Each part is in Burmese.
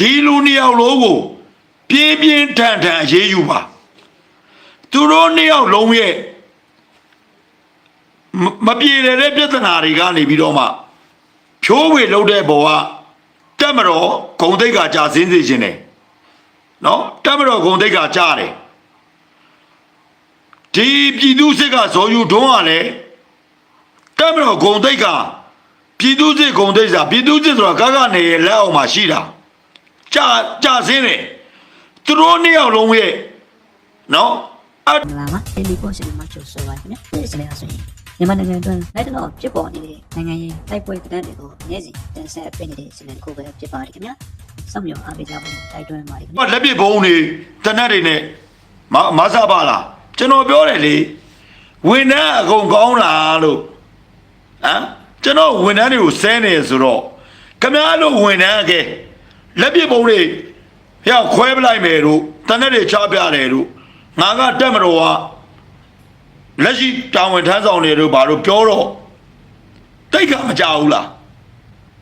ဒီလူနှစ်ယောက်လုံးကိုပြင်းပြင်းထန်ထန်အရေးယူပါသူတို့နှစ်ယောက်လုံးရဲ့မမပြေလည်တဲ့ပြဿနာတွေကနေပြီးတော့မှဖြိုးဝေလုံးတဲ့ဘောကတက်မတော်ဂုံတိတ်ကကြာစင်းစေခြင်းတယ်နော်တက်မတော်ဂုံတိတ်ကကြားတယ်ဒီပြည်သူစစ်ကဇော်ယူတွန်းကလည်းတက်မတော်ဂုံတိတ်ကပြည်သူစစ်ဂုံတိတ်စာပြည်သူစစ်ဆိုတာကကနေရဲ့လက်အောက်မှာရှိတာ ကြာကြာစင်းတယ်သူတို့နှစ်ယောက်လုံးရဲ့နော်အမလာမှာတယ်လီပို့ရှင်မှာချိုးဆိုပါခင်ဗျ။ဒီစနေအဆိုရင်မြန်မာနိုင်ငံအတွင်းလိုက်တော့ဖြစ်ပေါ်နေတဲ့နိုင်ငံရေးတိုက်ပွဲတဲ့တွေကိုနေ့စဉ်တင်ဆက်ပေးနေတဲ့စနေတစ်ခုပဲဖြစ်ပါတယ်ခင်ဗျ။စောင့်မျှော်အားပေးကြဖို့တိုက်တွန်းပါတယ်ခင်ဗျဟောလက်ပစ်ဘုံတွေတနက်တွေနဲ့မမဆပါလားကျွန်တော်ပြောတယ်လေဝန်ထမ်းအကုန်ကောင်းလားလို့ဟမ်ကျွန်တော်ဝန်ထမ်းတွေကိုဆဲနေဆိုတော့ခမားလို့ဝန်ထမ်းကဲ လက်ပြပုံတွေဖျောက်ခွဲပလိုက်မယ်တို့တနက်တွေချပြတယ်တို့ငါကတက်မတော်ကလက်ရှိတာဝန်ထမ်းဆောင်နေတို့ဘာလို့ပြောတော့တိတ်ကမကြဘူးလား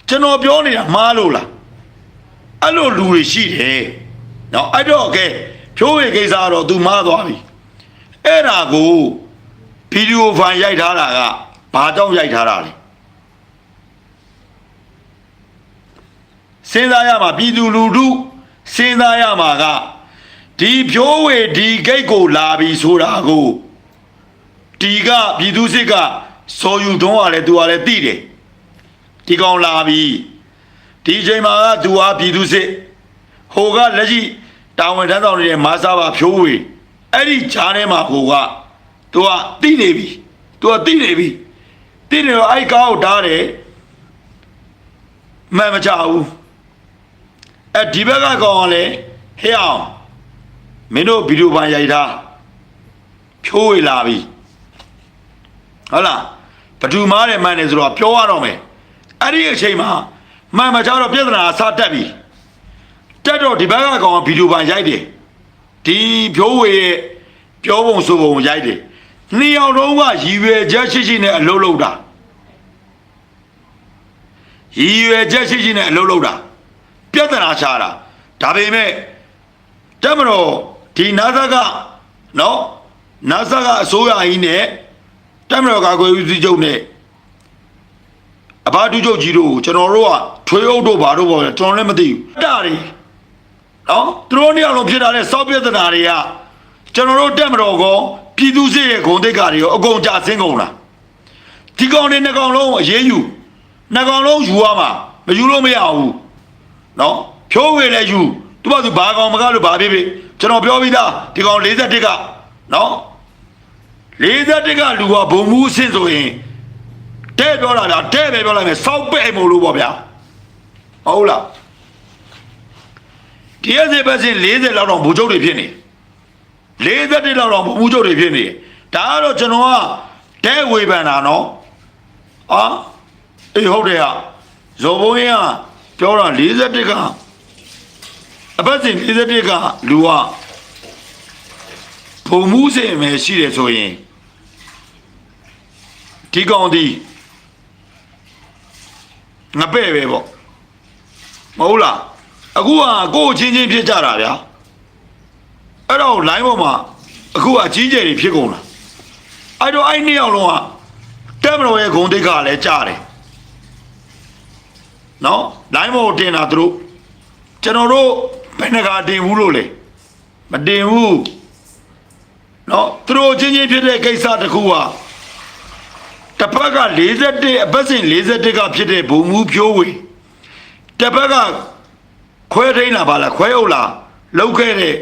ကျွန်တော်ပြောနေတာမှားလို့လားအဲ့လိုလူတွေရှိတယ်နော်အဲ့တော့ကဲဖြိုးဝေကိစ္စတော့သူမှားသွားပြီအဲ့ဒါကိုဗီဒီယိုဖိုင်ရိုက်ထားတာကဘာကြောင့်ရိုက်ထားတာလဲ စဉ်းစားရမှာပြည်သူလူထုစဉ်းစားရမှာကဒီဖြိုးဝေဒီဂိတ်ကိုလာပြီဆိုတာကိုဒီကပြည်သူစစ်ကစော်ယူသွန်းရတယ်သူကလည်းသိတယ်ဒီကောင်လာပြီဒီအချိန်မှာကသူဟာပြည်သူစစ်ဟိုကလက်ရှိတာဝန်ထမ်းဆောင်နေတဲ့မာစာပါဖြိုးဝေအဲ့ဒီဂျားထဲမှာဟိုကသူကတိနေပြီသူကတိနေပြီတိနေတော့အဲ့ကားကိုတားတယ်မှန်မချဘူး အဲ့ဒီဘက်ကကောင်ကလည်းဟဲ့အောင်မင်းတို့ဗီဒီယိုပိုင်းရိုက်ထားဖြိုးဝေလာပြီဟုတ်လားဘဒူမားတယ်မှန်တယ်ဆိုတော့ပြောရတော့မယ်အဲ့ဒီအချိန်မှာမှန်မှချတော့ပြဿနာအစတက်ပြီတက်တော့ဒီဘက်ကကောင်ကဗီဒီယိုပိုင်းရိုက်တယ်ဒီဖြိုးဝေရဲ့ပြောပုံဆိုပုံရိုက်တယ်နှစ်ယောက်လုံးကရည်ရွယ်ချက်ရှိရှိနဲ့အလုပ်လုပ်တာရည်ရွယ်ချက်ရှိရှိနဲ့အလုပ်လုပ်တာ ပြဿနာချတာဒါပေမဲ့တက်မတော်ဒီနာသကနော်နာသကအစိုးရကြီးနဲ့တက်မတော်ကာကွယ်ဦးစီးချုပ်နဲ့အဘဒုချုပ်ကြီးတို့ကိုကျွန်တော်တို့ကထွေးအုပ်တို့ဘာတို့ပေါ့ကျွန်တော်လည်းမသိဘူးတာတွေနော်သူတို့နှစ်ယောက်လုံးဖြစ်လာတဲ့စောက်ပြဿနာတွေကကျွန်တော်တို့တက်မတော်ကောပြည်သူစစ်ရဲ့ဂုံတိတ်ကာတွေရောအကုန်ကြဆင်းကုန်လားဒီကောင်တွေနှစ်ကောင်လုံးအရေးယူနှစ်ကောင်လုံးယူရမှာမယူလို့မရဘူး နော်ဖြိုးဝေလည်းယူသူကသူဘာကောင်မကလို့ဘာဖြစ်ဖြစ်ကျွန်တော်ပြောပြီးသားဒီကောင်41ကနော်41ကလူကဘုံမှုအဆင့်ဆိုရင်တဲ့ပြောတာလားတဲ့ပဲပြောလိုက်မယ်စောက်ပဲ့မို့လို့ပေါ့ဗျာဟုတ်လားဒီရစေပဲစင်40လောက်တော့ဘူချုပ်တွေဖြစ်နေ40လောက်တော့ဘူချုပ်တွေဖြစ်နေဒါကတော့ကျွန်တော်ကတဲ့ဝေဖန်တာနော်အာအေးဟုတ်တယ်ဟာဇော်ဘုံရင်က ပြောတာ41ကအပတ်စဉ်41ကလူကဘုံမှုစင်ပဲရှိတယ်ဆိုရင်ဒီကောင်ဒီငပဲ့ပဲပေါ့မဟုတ်လားအခုကကိုယ်ချင်းချင်းဖြစ်ကြတာဗျာအဲ့တော့ line ပေါ်မှာအခုကအကြီးကျယ်တွေဖြစ်ကုန်တာအဲ့တော့အဲ့နှစ်ယောက်လုံးကတက်မတော်ရဲ့ဂုံတိတ်ကလည်းကြားတယ် နော် line ပေါ်ကိုတင်တာသူတို့ကျွန်တော်တို့ဘယ်နှကတင်ဘူးလို့လေမတင်ဘူးနော်သူတို့ချင်းချင်းဖြစ်တဲ့ကိစ္စတစ်ခုကတစ်ဖက်က41အပတ်စဉ်41ကဖြစ်တဲ့ဘုံမူဖြိုးဝေတစ်ဖက်ကခွဲထိန်လာပါလားခွဲဟုတ်လားလောက်ခဲ့တဲ့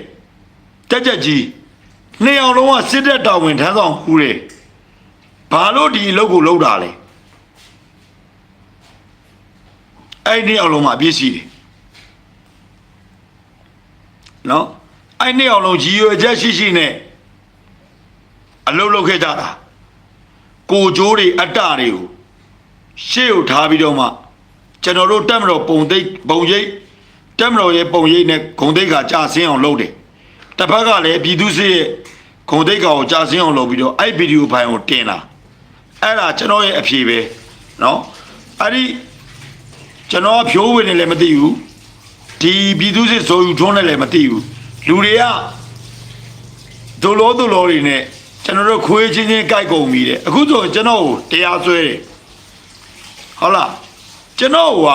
တက်ကြက်ကြီးနှစ်အောင်လုံးကစစ်တပ်တော်ဝင်ထမ်းဆောင်ဦးတယ်ဘာလို့ဒီအလုပ်ကိုလုပ်တာလဲ အဲ့ဒီအောင်လုံးမှာအပြစ်ရှိတယ်နော်အဲ့ဒီအောင်လုံးကြီးရွယ်ချက်ရှိရှိနဲ့အလုပ်လုပ်ခဲ့ကြတာ ကိုကြိုးတွေအတ္တတွေကိုရှေ့ကိုထားပြီးတော့မှကျွန်တော်တို့တက်မတော်ပုံသိပ်ပုံရိပ်တက်မတော်ရဲ့ပုံရိပ်နဲ့ဂုံသိပ်ကကြာဆင်းအောင်လုပ်တယ်တစ်ဖက်ကလည်းပြည်သူစစ်ရဲ့ဂုံသိပ်ကောင်ကိုကြာဆင်းအောင်လုပ်ပြီးတော့အဲ့ဗီဒီယိုဖိုင်ကိုတင်လာအဲ့ဒါကျွန်တော်ရဲ့အဖြေပဲเนาะအဲ့ဒီ ကျွန်တော်ဖြိုးဝင်နေလည်းမသိဘူးဒီပြည်သူစစ်ဆိုယူထွန်းတယ်လည်းမသိဘူးလူတွေကဒုလောဒုလောတွေနဲ့ကျွန်တော်တို့ခွေးချင်းချင်းကြိုက်ကုန်ပြီတဲ့အခုဆိုကျွန်တော်ကိုတရားစွဲတယ်ဟုတ်လားကျွန်တော်က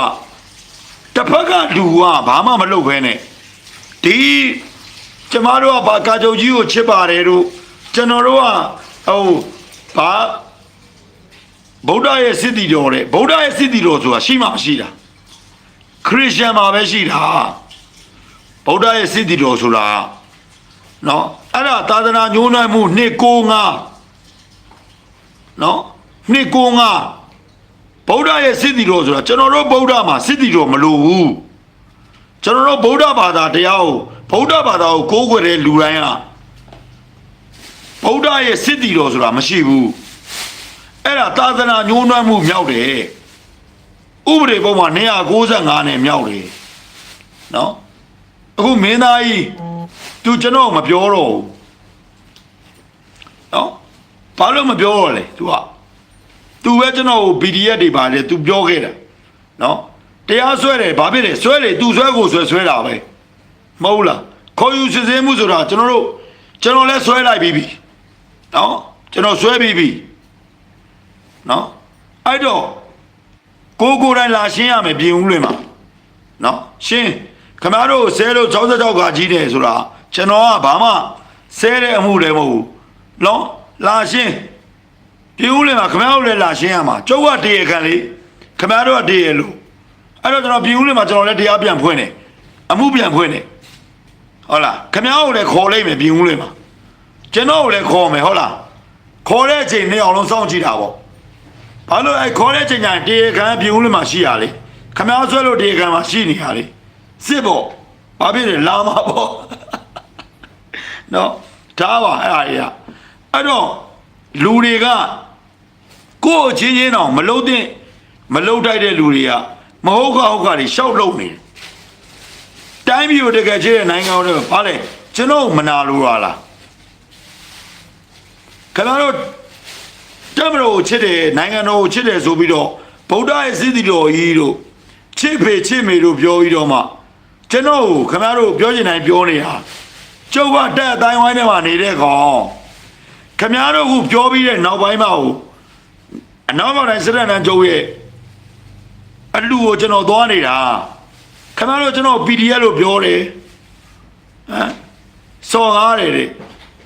တစ်ဖက်ကလူကဘာမှမလုပ်ဘဲနဲ့ဒီကျမတို့ကဘာကာကြုံကြီးကိုချစ်ပါတယ်တို့ကျွန်တော်တို့ကဟိုဘာဗုဒ္ဓရဲ့စစ်တီတော်တဲ့ဗုဒ္ဓရဲ့စစ်တီတော်ဆိုတာရှိမှမရှိတာ ခရစ်ယာန်မှာပဲရှိတာဗုဒ္ဓရဲ့စစ်တီတော်ဆိုတာနော်အဲ့ဒါသာသနာညှိုးနှံမှုနှစ်ကိုငါနော်နှစ်ကိုငါဗုဒ္ဓရဲ့စစ်တီတော်ဆိုတာကျွန်တော်တို့ဗုဒ္ဓမှာစစ်တီတော်မလိုဘူးကျွန်တော်တို့ဗုဒ္ဓဘာသာတရားကိုဗုဒ္ဓဘာသာကိုကိုးကွယ်တဲ့လူတိုင်းကဗုဒ္ဓရဲ့စစ်တီတော်ဆိုတာမရှိဘူးအဲ့ဒါသာသနာညှိုးနှံမှုမြောက်တယ် ဥပဒေပုံမှာ295နဲ့မြောက်တယ်နော်အခုမင်းသားကြီးသူကျွန်တော်မပြောတော့ဘူးနော်ဘာလို့မပြောတော့လဲ तू က तू ပဲကျွန်တော်ကို PDF တွေပါလေ तू ပြောခဲ့တာနော်တရားဆွဲတယ်ဘာဖြစ်လဲဆွဲလေ तू ဆွဲကိုဆွဲဆွဲတာပဲမဟုတ်လားခေါ်ယူစစ်ဆေးမှုဆိုတာကျွန်တော်တို့ကျွန်တော်လည်းဆွဲလိုက်ပြီးပြီနော်ကျွန်တော်ဆွဲပြီးပြီနော်အဲ့တော့ ကိုကိုယ်တိုင်လာရှင်းရမယ်ပြင်ဦးလွင်မှာနော်ရှင်းခမားတို့ဆဲလို့66ကကြီးတယ်ဆိုတာကျွန်တော်ကဘာမှဆဲတဲ့အမှုလည်းမဟုတ်ဘူးနော်လာရှင်းပြင်ဦးလွင်မှာခမားတို့လည်းလာရှင်းရမှာကျုပ်ကတရေခံလေခမားတို့ကတရေလို့အဲ့တော့ကျွန်တော်ပြင်ဦးလွင်မှာကျွန်တော်လည်းတရားပြန်ဖွင့်တယ်အမှုပြန်ဖွင့်တယ်ဟုတ်လားခမားတို့လည်းခေါ်လိုက်မယ်ပြင်ဦးလွင်မှာကျွန်တော်ကိုလည်းခေါ်မယ်ဟုတ်လားခေါ်တဲ့အချိန်နေ့အောင်လုံးစောင့်ကြည့်တာပေါ့ ဘာလို့အဲခေါ်တဲ့ချိန်ကျရင်တေခံပြင်းဦးလေးမှာရှိရလေခမောင်းဆွဲလို့တေခံမှာရှိနေရလေစစ်ပေါ့ဘာဖြစ်လဲလာမှာပေါ့နော်ဒါပါအဲ့ဒါကြီးอ่ะအဲ့တော့လူတွေကကိုယ့်အချင်းချင်းတော့မလုံးတဲ့မလုံးတိုက်တဲ့လူတွေကမဟုတ်ကဟုတ်ကတွေရှောက်လုံနေတယ်တိုင်းပြည်ကိုတကယ်ချစ်တဲ့နိုင်ငံတော်တွေဘာလဲကျွန်တော်မနာလို့ရလားခင်ဗျားတို့ တက်မတော်ကိုချစ်တယ်နိုင်ငံတော်ကိုချစ်တယ်ဆိုပြီးတော့ဗုဒ္ဓရဲ့စည်းတီတော်ကြီးတို့ချစ်ဖေချစ်မေတို့ပြောပြီးတော့မှကျွန်တော်ကိုခင်ဗျားတို့ပြောချင်တိုင်းပြောနေတာကျုပ်ကတက်အတိုင်းဝိုင်းထဲမှာနေတဲ့ကောင်ခင်ဗျားတို့ကပြောပြီးတဲ့နောက်ပိုင်းမှာဟိုအနောက်မောင်တိုင်းစရက်နန်းကျုပ်ရဲ့အလူကိုကျွန်တော်သွားနေတာခင်ဗျားတို့ကျွန်တော် PDF လို့ပြောတယ်ဟမ်စော်ကားတယ်တဲ့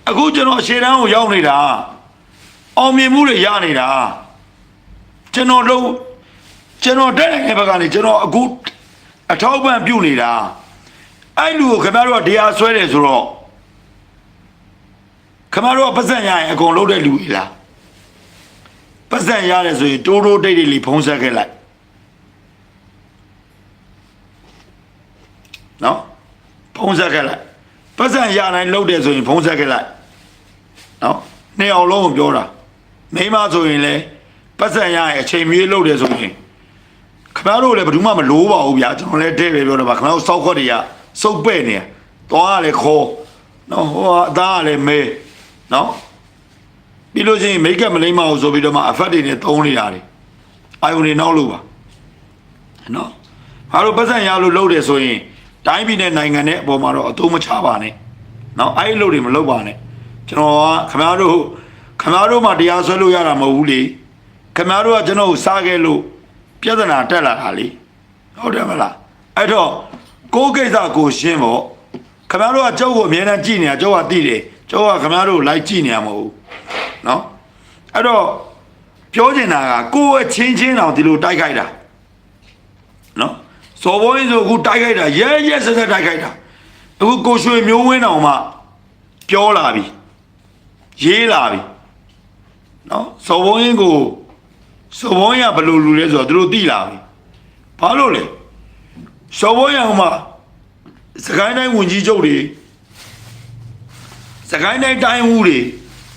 အခုကျွန်တော်ရှေ့တန်းကိုရောက်နေတာ အောင်မြင်မှုတွေရနေတာကျွန်တော်တို့ကျွန်တော်တက်တဲ့ဘက်ကနေကျွန်တော်အခုအထောက်ပံ့ပြုနေတာအဲ့လူကိုခင်ဗျားတို့ကတရားဆွဲတယ်ဆိုတော့ခင်ဗျားတို့ကပတ်စံရရင်အကုန်လုံးတဲ့လူကြီးလားပတ်စံရတယ်ဆိုရင်တိုးတိုးတိတ်တိတ်လေးဖုံးဆက်ခဲ့လိုက်နော်ဖုံးဆက်ခဲ့လိုက်ပတ်စံရတိုင်းလှုပ်တယ်ဆိုရင်ဖုံးဆက်ခဲ့လိုက်နော်နှစ်အောင်လုံးကိုပြောတာ မိန်းမဆိုရင်လည်းပတ်စံရရင်အချိန်မြေးလုပ်တယ်ဆိုရင်ခင်ဗျားတို့လည်းဘယ်သူမှမလိုပါဘူးဗျာကျွန်တော်လည်းတဲ့ပဲပြောတယ်ပါခင်ဗျားတို့စောက်ခွက်တွေကစုပ်ပဲ့နေသွားရလေခေါ်နော်ဟိုကအသားကလည်းမဲနော်ပြီးလို့ချင်းမိတ်ကပ်မလိမ့်မအောင်ဆိုပြီးတော့မှအဖက်တွေနဲ့တုံးနေတာတွေအာယုန်တွေနောက်လို့ပါနော်ဟာတို့ပတ်စံရလို့လုပ်တယ်ဆိုရင်တိုင်းပြည်နဲ့နိုင်ငံနဲ့အပေါ်မှာတော့အသုံးမချပါနဲ့နော်အဲ့ဒီလုပ်တွေမလုပ်ပါနဲ့ကျွန်တော်ကခင်ဗျားတို့ ခမားတို့မှတရားဆွဲလို့ရတာမဟုတ်ဘူးလေခမားတို့ကကျွန်တော်ကိုစားခဲ့လို့ပြဿနာတက်လာတာလေဟုတ်တယ်မလားအဲ့တော့ကိုယ်ကိစ္စကိုရှင်းဖို့ခမားတို့ကကြောက်ကိုအမြဲတမ်းကြည့်နေတာကြောက်ကသိတယ်ကြောက်ကခမားတို့လိုက်ကြည့်နေရမဟုတ်ဘူးเนาะအဲ့တော့ပြောချင်တာကကိုယ်အချင်းချင်းတောင်ဒီလိုတိုက်ခိုက်တာเนาะစော်ဘိုးရင်ဆိုအခုတိုက်ခိုက်တာရဲရဲဆက်ဆက်တိုက်ခိုက်တာအခုကိုရွှေမျိုးဝင်းတောင်မှပြောလာပြီရေးလာပြီ နော်စော်ဘုံရင်ကိုစော်ဘုံရဘယ်လိုလူလဲဆိုတော့သူတို့သိလာပြီဘာလို့လဲစော်ဘုံရဟိုမှာစကိုင်းတိုင်းဝင်ကြီးချုပ်တွေစကိုင်းတိုင်းတိုင်းဦးတွေ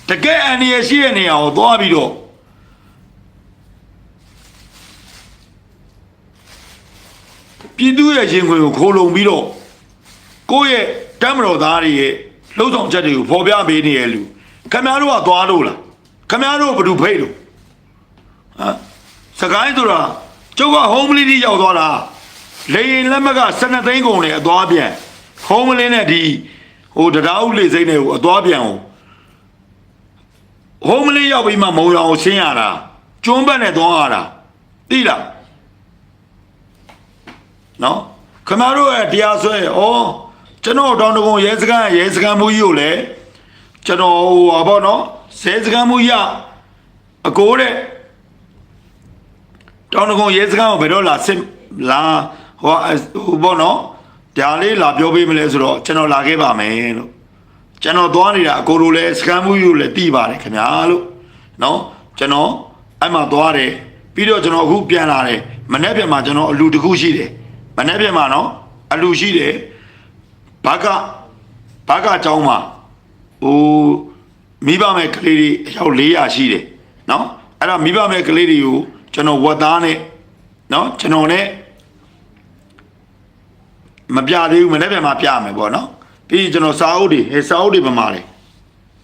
တကယ်အန်ရရှိတဲ့နေရာကိုသွားပြီးတော့ပြည်သူရဲ့ရင်ခွင်ကိုခိုးလုံပြီးတော့ကိုယ့်ရဲ့တမ်းမတော်သားတွေရဲ့လှုပ်ဆောင်ချက်တွေကိုဖော်ပြပေးနေရလူခင်ဗျားတို့ကသွားလို့လား ခမရတို့ဘယ်သူဖိတ်လို့ဟမ်စကိုင်းဆိုတာကျုပ်က home လေးကြီးရောက်သွားတာလေရင်လက်မက12သိန်းကုန်နဲ့အသွားပြန်ဟုံးမလင်းနဲ့ဒီဟိုတရားဥလေစိမ့်တွေကိုအသွားပြန်ဟိုဟုံးမလင်းရောက်ပြီးမှမုံရောင်ကိုဆင်းရတာကျွန်းဘက်နဲ့သွားရတာသိလားနော်ခမတို့ရဲ့တရားဆွဲဩကျွန်တော်တောင်တကုံရဲစခန်းရဲစခန်းမူကြီးကိုလည်းကျွန်တော်ဟိုဟာပေါ့နော် ဇဲစခန်းမူကြီးကအကိုတဲ့တောင်းတကုံရဲစခန်းကိုဘယ်တော့လာစစ်လာဟိုဟိုဘောနော်ဒါလေးလာပြောပေးမလဲဆိုတော့ကျွန်တော်လာခဲ့ပါမယ်လို့ကျွန်တော်သွားနေတာအကိုတို့လည်းစကန်မှုယူလည်းတီးပါတယ်ခင်ဗျာလို့နော်ကျွန်တော်အဲ့မှာသွားတယ်ပြီးတော့ကျွန်တော်အခုပြန်လာတယ်မနေ့ပြန်မှာကျွန်တော်အလူတစ်ခုရှိတယ်မနေ့ပြန်မှာနော်အလူရှိတယ်ဘာကဘာကအကြောင်းမှာဟို မိဘမဲ့ကလေးတွေအယောက်400ရှိတယ်နော်အဲ့ဒါမိဘမဲ့ကလေးတွေကိုကျွန်တော်ဝတ်သားနဲ့နော်ကျွန်တော်နဲ့မပြသေးဘူးမနေ့ပြန်မှာပြမယ်ပေါ့နော်ပြီးရင်ကျွန်တော်စာအုပ်တွေဟဲ့စာအုပ်တွေပမာတယ်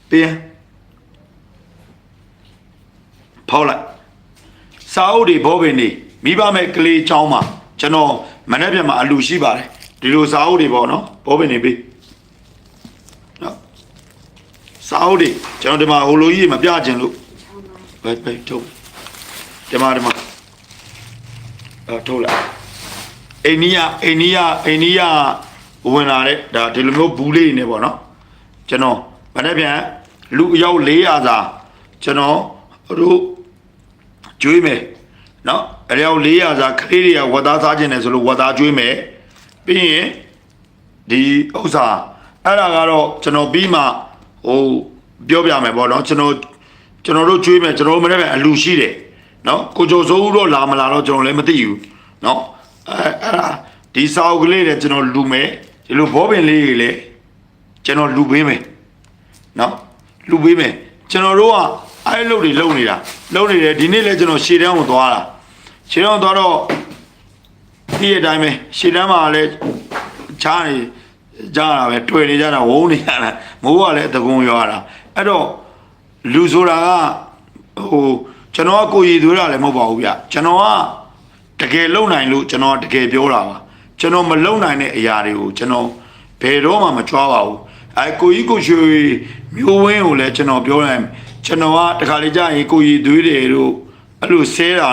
ပြီးရင်ဖောက်လိုက်စာအုပ်တွေဘောပင်နေမိဘမဲ့ကလေးချောင်းမှာကျွန်တော်မနေ့ပြန်မှာအလူရှိပါတယ်ဒီလိုစာအုပ်တွေပေါ့နော်ဘောပင်နေပြီးနော် စာအုပ်တွေကျွန်တော်ဒီမှာဟိုလိုကြီးမပြချင်လို့ပဲပဲထုတ်ဒီမှာဒီမှာအဲထုတ်လိုက်အိန္ဒိယအိန္ဒိယအိန္ဒိယဝင်လာတဲ့ဒါဒီလိုမျိုးဘူးလေးနေပေါ့နော်ကျွန်တော်မနေ့ပြန်လူအယောက်400စာကျွန်တော်တို့ကျွေးမယ်နော်အယောက်400စာခလေးတွေကဝတ်သားစားခြင်းတယ်ဆိုလို့ဝတ်သားကျွေးမယ်ပြီးရင်ဒီဥစ္စာအဲ့ဒါကတော့ကျွန်တော်ပြီးမှဟို ပြောပြမယ်ပေါ့နော်ကျွန်တော်ကျွန်တော်တို့ကျွေးမယ်ကျွန်တော်တို့မနေ့ကအလူရှိတယ်နော်ကိုကျော်စိုးဦးတော့လာမလာတော့ကျွန်တော်လည်းမသိဘူးနော်အဲအဲ့ဒါဒီစာအုပ်ကလေးတွေကျွန်တော်လူမယ်ဒီလိုဘောပင်လေးတွေလည်းကျွန်တော်လူပေးမယ်နော်လူပေးမယ်ကျွန်တော်တို့ကအဲ့လိုတွေလုံနေတာလုံနေတယ်ဒီနေ့လဲကျွန်တော်ရှေ့တန်းကိုသွားတာရှေ့တန်းကိုသွားတော့ဒီအတိုင်းပဲရှေ့တန်းမှာလည်းချားနေ ကြတာပဲတွေ့နေကြတာဝုန်းနေကြတာမိုးကလည်းတကုံရွာတာအဲ့တော့လူဆိုတာကဟိုကျွန်တော်ကကိုရည်သွေးတာလည်းမဟုတ်ပါဘူးဗျကျွန်တော်ကတကယ်လုံနိုင်လို့ကျွန်တော်ကတကယ်ပြောတာပါကျွန်တော်မလုံနိုင်တဲ့အရာတွေကိုကျွန်တော်ဘယ်တော့မှမကြွားပါဘူးအဲကိုကြီးကိုရွှေမျိုးဝင်းကိုလည်းကျွန်တော်ပြောလိုက်ကျွန်တော်ကတခါလေကြာရင်ကိုရည်သွေးတယ်တို့အဲ့လိုဆဲတာ